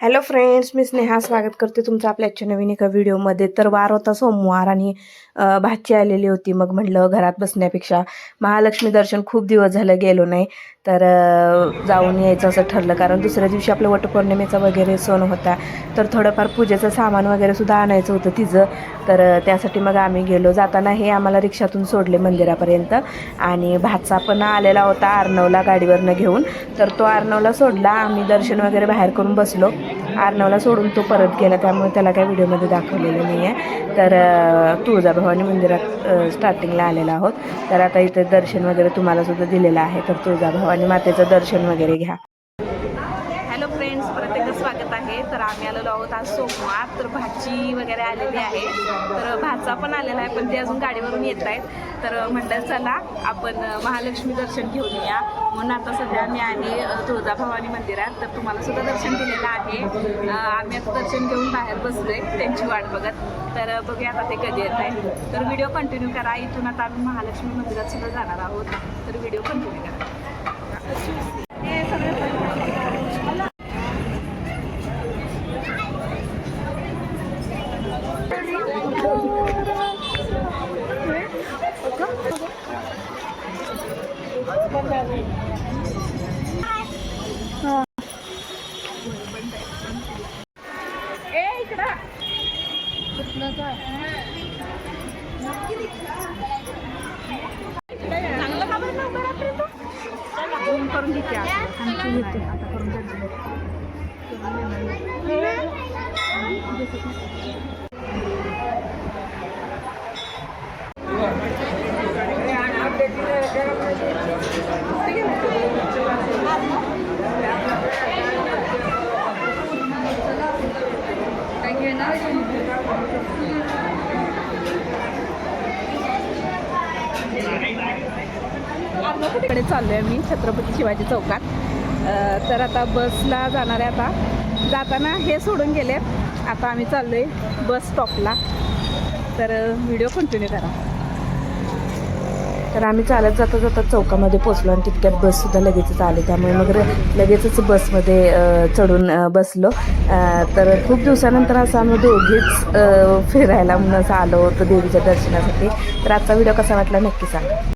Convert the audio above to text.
Hello friends मी स्नेहा. स्वागत करते तुमचं आपल्या आजच्या नवीन एका व्हिडिओमध्ये. तर वार होता सोमवार आणि भाची आलेली होती. मग म्हटलं घरात बसण्यापेक्षा महालक्ष्मी दर्शन खूप दिवस झालं गेलो नाही. तर जाऊन यायचं असं ठरलं. कारण दुसऱ्या दिवशी आपलं वटपौर्णिमेचा वगैरे सण होता. तर थोडंफार पूजेचं सामान वगैरे सुद्धा आणायचं होतं तिचं. तर त्यासाठी मग आम्ही गेलो. जाताना हे आम्हाला रिक्षातून सोडले मंदिरापर्यंत. आणि भाचा पण आलेला होता आर्नवला गाडीवरनं घेऊन. तर तो आर्नवला सोडला. आम्ही दर्शन वगैरे बाहेर करून बसलो. आर्नवला सोडून तो परत गेला त्यामुळे त्याला काही व्हिडिओमध्ये दाखवलेलं नाही आहे तर तुळजाभवानी मंदिरात स्टार्टिंगला आलेला आहोत. तर आता इथे दर्शन वगैरे तुम्हाला सुद्धा दिलेलं आहे. तर तुळजाभवानी मातेचं दर्शन वगैरे घ्या. फ्रेंड्स प्रत्येक स्वागत आहे. तर आम्ही आलेलो आहोत आज सोमवार तर भाची वगैरे आलेली आहे. तर भाचा पण आलेला आहे पण ते अजून गाडीवरून येत आहेत. तर म्हटलं चला आपण महालक्ष्मी दर्शन घेऊन या म्हणून आता सध्या मी आहे तुळजाभवानी मंदिरात तर तुम्हाला सुद्धा दर्शन दिलेलं आहे. आम्ही आता दर्शन घेऊन बाहेर बसलोय त्यांची वाट बघत. तर बघूया आता ते कधी येत आहे तर व्हिडिओ कंटिन्यू करा. इथून आता आम्ही महालक्ष्मी मंदिरात सुद्धा जाणार आहोत. तर व्हिडिओ कंटिन्यू करा. चांगलं का बरं करून घेते आता. घेते आता करून देते. कडे चाललोय मी छत्रपती शिवाजी चौकात. तर आता बसला जाणार आहे आता. जाताना हे सोडून गेले आता आम्ही चाललोय बस स्टॉपला तर व्हिडिओ कंटिन्यू करा. तर आम्ही चालत जाता जाता चौकामध्ये पोचलो आणि तितक्यात बससुद्धा लगेचच आली. त्यामुळे मग लगेचच बसमध्ये चढून बसलो. तर खूप दिवसानंतर असं आम्ही दोघीच फिरायला म्हणून असं आलो होतो देवीच्या दर्शनासाठी. तर आजचा व्हिडिओ कसा वाटला नक्की सांगा.